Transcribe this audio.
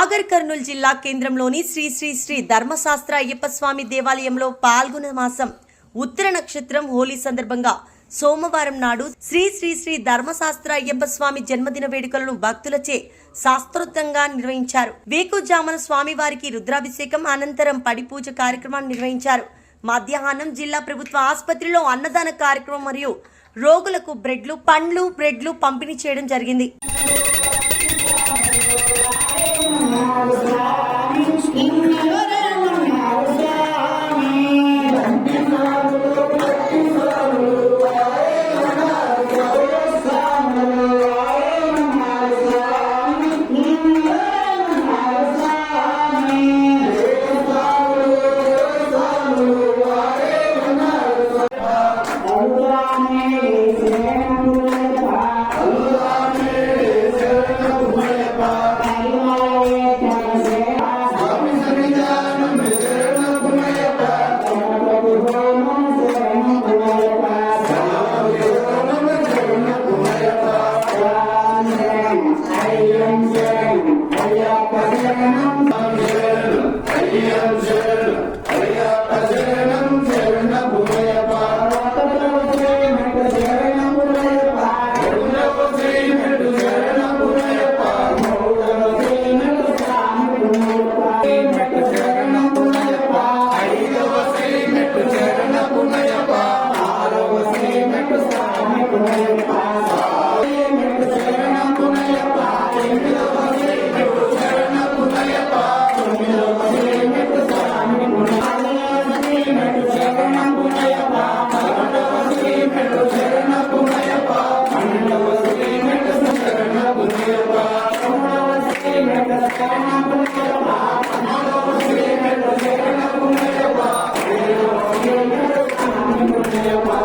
కర్నూలు జిల్లా కేంద్రంలోని శ్రీ శ్రీ శ్రీ ధర్మశాస్త్ర అయ్యప్ప స్వామి దేవాలయంలో పాల్గొన మాసం ఉత్తర నక్షత్రం హోలీ సందర్భంగా సోమవారం నాడు శ్రీ శ్రీ శ్రీ ధర్మశాస్త్ర అయ్యప్ప స్వామి జన్మదిన వేడుకలను భక్తులచే శాస్త్రోత్తంగా నిర్వహించారు. వేకుజామున స్వామివారికి రుద్రాభిషేకం అనంతరం పడిపూజ కార్యక్రమాన్ని నిర్వహించారు. మధ్యాహ్నం జిల్లా ప్రభుత్వ ఆసుపత్రిలో అన్నదాన కార్యక్రమం మరియు రోగులకు బ్రెడ్లు పండ్లు బ్రెడ్లు పంపిణీ చేయడం జరిగింది. Ayyam Zainam, Ayyam Zainam, Ayyam Zainam. Yeah.